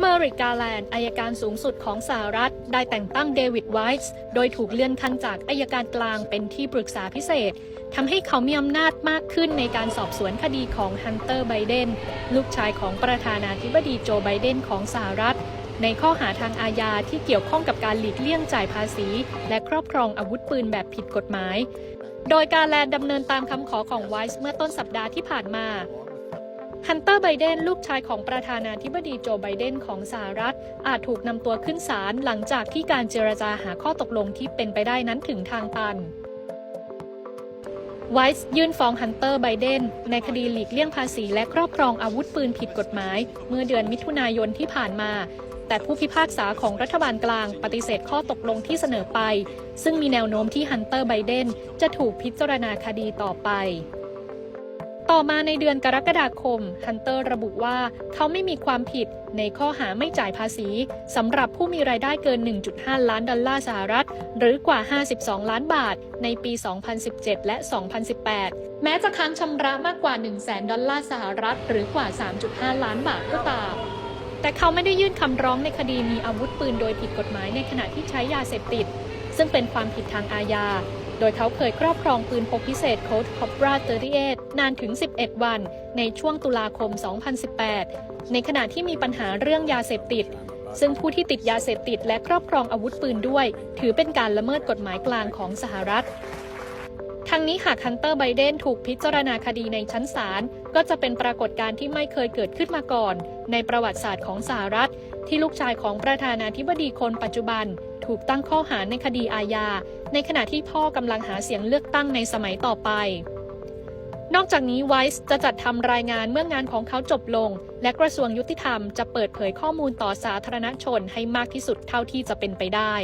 เมอริกาแลนด์อายการสูงสุดของสหรัฐ ได้แต่งตั้งเดวิดไวส์โดยถูกเลื่อนขั้นจากอายการกลางเป็นที่ปรึกษาพิเศษทำให้เขามีอำนาจมากขึ้นในการสอบสวนคดีของฮันเตอร์ไบเดนลูกชายของประธานาธิบดีโจไบเดนของสหรัฐ ในข้อหาทางอาญาที่เกี่ยวข้องกับการหลีกเลี่ยงจ่ายภาษี และครอบครองอาวุธปืนแบบผิดกฎหมาย โดยการแลนด์ดำเนินตามคำขอของไวส์เมื่อต้นสัปดาห์ที่ผ่านมา ฮันเตอร์ไบเดนลูกชายของประธานาธิบดีโจไบเดนของสหรัฐ อาจถูกนำตัวขึ้นศาลหลังจากที่การเจรจาหาข้อตกลงที่เป็นไปได้นั้นถึงทางตันไวส์ยื่นฟ้องฮันเตอร์ไบเดนในคดีหลีกเลี่ยงภาษีและครอบครองอาวุธปืนผิดกฎหมาย เมื่อเดือนมิถุนายนที่ผ่านมา แต่ผู้พิพากษาของรัฐบาลกลางปฏิเสธข้อตกลงที่เสนอไป ซึ่งมีแนวโน้มที่ฮันเตอร์ไบเดนจะถูกพิจารณาคดีต่อไป ต่อมาในเดือนกรกฎาคม ฮันเตอร์ระบุว่าเขาไม่มีความผิดในข้อหาไม่จ่ายภาษีสำหรับผู้มีรายได้เกิน 1.5 ล้านดอลลาร์สหรัฐ หรือกว่า 52 ล้านบาท ในปี 2017 และ 2018 แม้จะค้างชำระมากกว่า 1 0 0 0 0แดอลลาร์สหรัฐ หรือกว่า 3.5 ล้านบาทก็ตาม แต่เขาไม่ได้ยื่นคำร้องในคดีมีอาวุธปืนโดยผิดกฎหมายในขณะที่ใช้ยาเสพติด ซึ่งเป็นความผิดทางอาญา โดยเขาเคยครอบครองปืนพกพิเศษโค้ดคอปราเตอร์นานถึง 11 วัน ในช่วงตุลาคม 2018 ในขณะที่มีปัญหาเรื่องยาเสพติด ซึ่งผู้ที่ติดยาเสพติดและครอบครองอาวุธปืนด้วย ถือเป็นการละเมิดกฎหมายกลางของสหรัฐทั้งนี้หากฮันเตอร์ไบเดนถูกพิจารณาคดีในชั้นศาลก็จะเป็นปรากฏการณ์ที่ไม่เคยเกิดขึ้นมาก่อน ในประวัติศาสตร์ของสหรัฐ ที่ลูกชายของประธานาธิบดีคนปัจจุบัน ถูกตั้งข้อหาในคดีอาญา ในขณะที่พ่อกำลังหาเสียงเลือกตั้งในสมัยต่อไป นอกจากนี้ไวส์จะจัดทำรายงานเมื่องานของเขาจบลง และกระทรวงยุติธรรมจะเปิดเผยข้อมูลต่อสาธารณชนให้มากที่สุดเท่าที่จะเป็นไปได้